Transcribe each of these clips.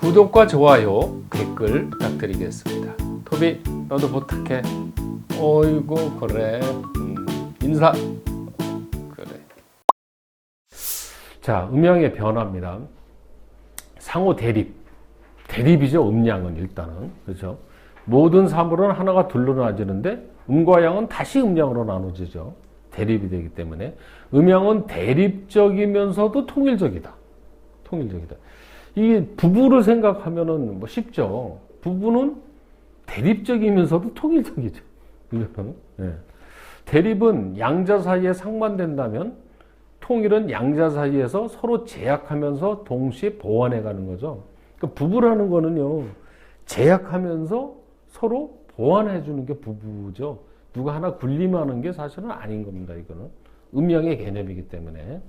구독과 좋아요, 댓글 부탁드리겠습니다. 토비, 너도 부탁해. 어이구, 그래. 음, 인사. 그래. 자, 음양의 변화입니다. 상호 대립. 대립이죠, 음양은 일단은. 그렇죠? 모든 사물은 하나가 둘로 나눠지는데 음과 양은 다시 음양으로 나눠지죠. 대립이 되기 때문에 음양은 대립적이면서도 통일적이다. 통일적이다. 이게 부부를 생각하면은 뭐 쉽죠. 부부는 대립적이면서도 통일적이죠. 이거는. 네. 대립은 양자 사이에 상반된다면 통일은 양자 사이에서 서로 제약하면서 동시에 보완해 가는 거죠. 그러니까 부부라는 거는요. 제약하면서 서로 보완해 주는 게 부부죠. 누가 하나 군림하는 게 사실은 아닌 겁니다. 이거는 음양의 개념이기 때문에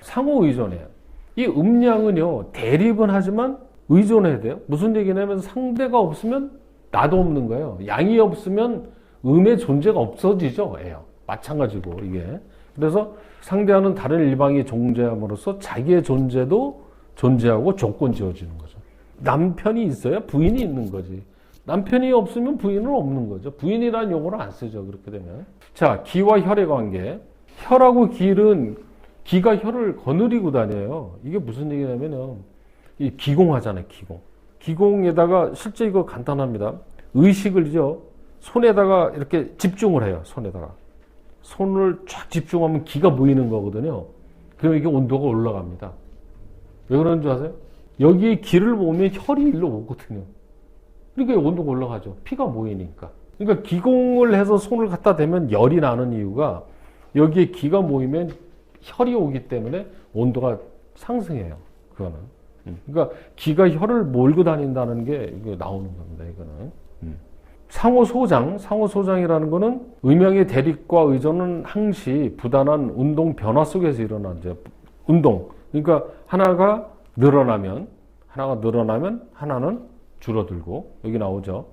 상호 의존해요. 이 음양은요 대립은 하지만 의존해야 돼요. 무슨 얘기냐면 상대가 없으면 나도 없는 거예요. 양이 없으면 음의 존재가 없어지죠. 예요. 마찬가지고 이게 그래서 상대하는 다른 일방이 존재함으로써 자기의 존재도 존재하고 조건 지어지는 거죠. 남편이 있어야 부인이 있는 거지. 남편이 없으면 부인은 없는 거죠. 부인이라는 용어를 안 쓰죠. 그렇게 되면. 자, 기와 혈의 관계. 혈하고 기는 기가 혈을 거느리고 다녀요. 이게 무슨 얘기냐면요. 이 기공하잖아요, 기공. 기공에다가 실제 이거 간단합니다. 의식을요, 손에다가 이렇게 집중을 해요, 손에다가. 손을 쫙 집중하면 기가 모이는 거거든요. 그럼 이게 온도가 올라갑니다. 왜 그러는 줄 아세요? 여기에 기를 모으면 혈이 일로 오거든요. 그러니까 온도가 올라가죠. 피가 모이니까. 그러니까 기공을 해서 손을 갖다 대면 열이 나는 이유가 여기에 기가 모이면 혈이 오기 때문에 온도가 상승해요. 그거는. 음. 그러니까 기가 혈을 몰고 다닌다는 게 나오는 겁니다. 이거는. 음. 상호 소장, 상호 소장이라는 거는 의명의 대립과 의존은 항시 부단한 운동 변화 속에서 일어나죠. 운동. 그러니까 하나가 늘어나면 하나가 늘어나면 하나는 줄어들고 여기 나오죠.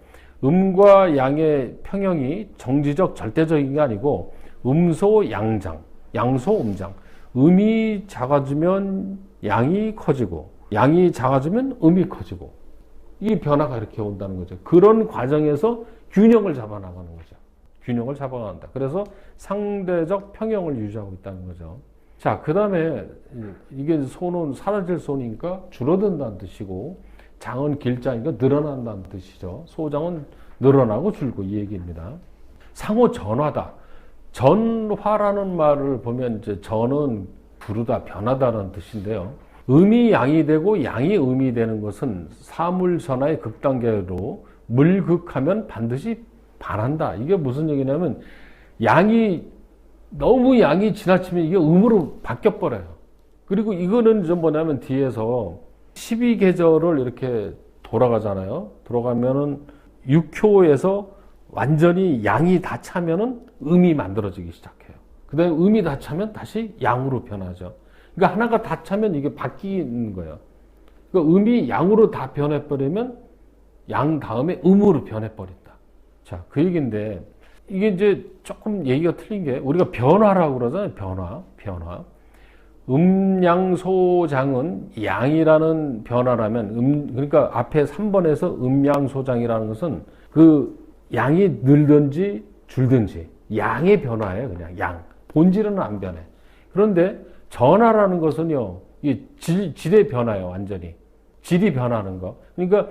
음과 양의 평형이 정지적 절대적인 게 아니고 음소 양장, 양소 음장. 음이 작아지면 양이 커지고 양이 작아지면 음이 커지고 이 변화가 이렇게 온다는 거죠. 그런 과정에서 균형을 잡아 나가는 거죠. 균형을 잡아 나간다. 그래서 상대적 평형을 유지하고 있다는 거죠. 자, 그 다음에 이게 손은 사라질 손이니까 줄어든다는 뜻이고 장은 길자니까 늘어난다는 뜻이죠. 소장은 늘어나고 줄고 이 얘기입니다. 상호 전화다. 전화라는 말을 보면 이제 전은 부르다, 변하다는 뜻인데요. 음이 양이 되고 양이 음이 되는 것은 사물 전화의 극단계로 물극하면 반드시 반한다. 이게 무슨 얘기냐면 양이 너무 양이 지나치면 이게 음으로 바뀌어 버려요. 그리고 이거는 좀 뭐냐면 뒤에서 12계절을 이렇게 돌아가잖아요. 돌아가면은 6효에서 완전히 양이 다 차면은 음이 만들어지기 시작해요. 그 다음에 음이 다 차면 다시 양으로 변하죠. 그러니까 하나가 다 차면 이게 바뀌는 거예요. 그러니까 음이 양으로 다 변해버리면 양 다음에 음으로 변해버린다. 자, 그 얘기인데 이게 이제 조금 얘기가 틀린 게 우리가 변화라고 그러잖아요. 변화, 변화. 음양소장은 양이라는 변화라면 음 그러니까 앞에 3번에서 음양소장이라는 것은 그 양이 늘든지 줄든지 양의 변화예요. 그냥 양. 본질은 안 변해. 그런데 전화라는 것은요. 이 질, 질의 변화예요. 완전히. 질이 변하는 거. 그러니까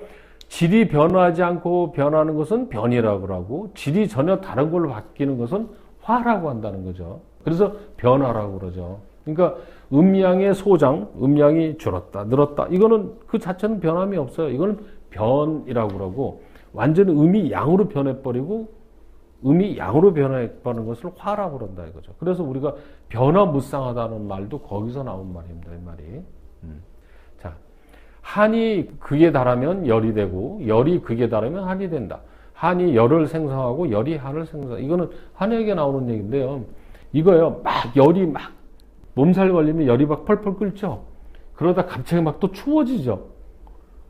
질이 변하지 않고 변하는 것은 변이라고 하고 질이 전혀 다른 걸로 바뀌는 것은 화라고 한다는 거죠. 그래서 변화라고 그러죠. 그러니까 음양의 소장, 음양이 줄었다, 늘었다. 이거는 그 자체는 변함이 없어요. 이거는 변이라고 그러고 완전히 음이 양으로 변해버리고 음이 양으로 변해버리는 것을 화라고 그런다 이거죠. 그래서 우리가 변화무쌍하다는 말도 거기서 나온 말입니다. 이 말이. 음. 자, 한이 극에 달하면 열이 되고 열이 극에 달하면 한이 된다. 한이 열을 생성하고 열이 한을 생성. 이거는 한에게 나오는 얘기인데요. 이거요, 막 열이 막 몸살 걸리면 열이 막 펄펄 끓죠. 그러다 갑자기 막 또 추워지죠.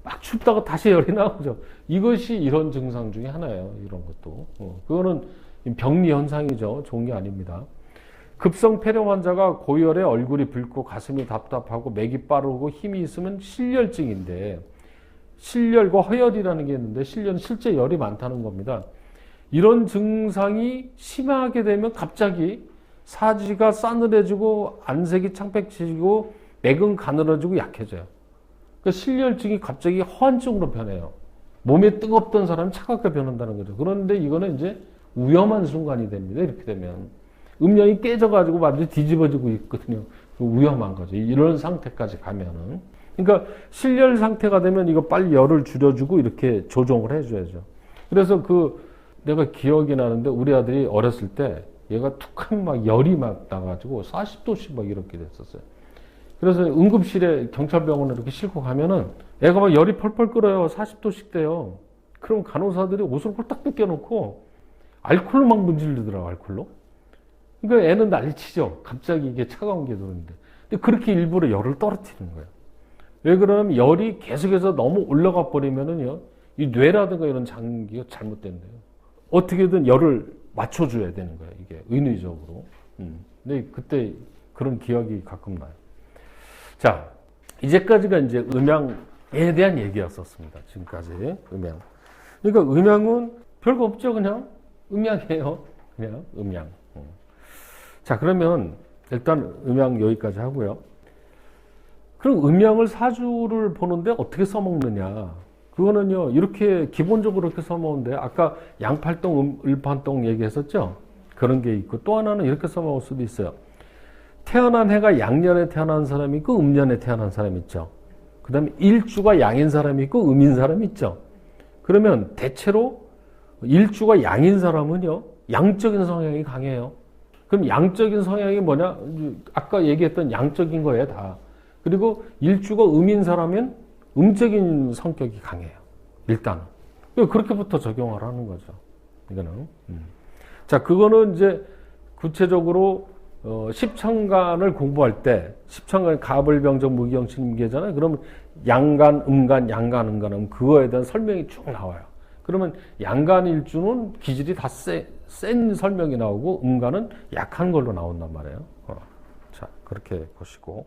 막 춥다가 다시 열이 나오죠. 이것이 이런 증상 중에 하나예요. 이런 것도. 어, 그거는 병리 현상이죠. 좋은 게 아닙니다. 급성 폐렴 환자가 고열에 얼굴이 붉고 가슴이 답답하고 맥이 빠르고 힘이 있으면 실열증인데 실열과 허열이라는 게 있는데 실열은 실제 열이 많다는 겁니다. 이런 증상이 심하게 되면 갑자기 사지가 싸늘해지고 안색이 창백해지고 맥은 가늘어지고 약해져요. 그 실열증이 갑자기 허한증으로 변해요. 몸이 뜨겁던 사람이 차갑게 변한다는 거죠. 그런데 이거는 이제 위험한 순간이 됩니다. 이렇게 되면 음량이 깨져가지고 완전히 뒤집어지고 있거든요. 위험한 거죠. 이런 상태까지 가면은. 그러니까 실열 상태가 되면 이거 빨리 열을 줄여주고 이렇게 조정을 해줘야죠. 그래서 그 내가 기억이 나는데 우리 아들이 어렸을 때 얘가 툭하면 막 열이 막 나가지고 40도씩 막 이렇게 됐었어요. 그래서 응급실에 경찰병원에 이렇게 싣고 가면은 애가 막 열이 펄펄 끓어요. 40도씩 돼요. 그럼 간호사들이 옷을 홀딱 벗겨놓고 알콜로 막 문질르더라고, 알콜로. 그러니까 애는 난리치죠. 갑자기 이게 차가운 게 들어오는데. 근데 그렇게 일부러 열을 떨어뜨리는 거예요. 왜 그러냐면 열이 계속해서 너무 올라가 버리면은요, 이 뇌라든가 이런 장기가 잘못된대요. 어떻게든 열을 맞춰줘야 되는 거예요. 이게 의의적으로. 음. 근데 그때 그런 기억이 가끔 나요. 자, 이제까지가 이제 음양에 대한 얘기였었습니다. 지금까지 음양. 그러니까 음양은 별거 없죠. 그냥 음양이에요. 그냥 음양. 음. 자, 그러면 일단 음양 여기까지 하고요. 그럼 음양을 사주를 보는데 어떻게 써먹느냐? 그거는요, 이렇게 기본적으로 이렇게 써먹는데, 아까 양팔동, 음, 을판동 얘기했었죠? 그런 게 있고, 또 하나는 이렇게 써먹을 수도 있어요. 태어난 해가 양년에 태어난 사람이 있고, 음년에 태어난 사람이 있죠. 그 다음에 일주가 양인 사람이 있고, 음인 사람이 있죠. 그러면 대체로 일주가 양인 사람은요, 양적인 성향이 강해요. 그럼 양적인 성향이 뭐냐? 아까 얘기했던 양적인 거예요, 다. 그리고 일주가 음인 사람은 음적인 성격이 강해요. 일단은. 그렇게부터 적용을 하는 거죠. 이거는. 음. 자, 그거는 이제 구체적으로 어, 십천간을 공부할 때, 십천간 가불병정 무기영신임계잖아요. 그러면 양간, 음간, 양간, 음간, 그거에 대한 설명이 쭉 나와요. 그러면 양간 일주는 기질이 다 세, 센 설명이 나오고, 음간은 약한 걸로 나온단 말이에요. 어. 자, 그렇게 보시고.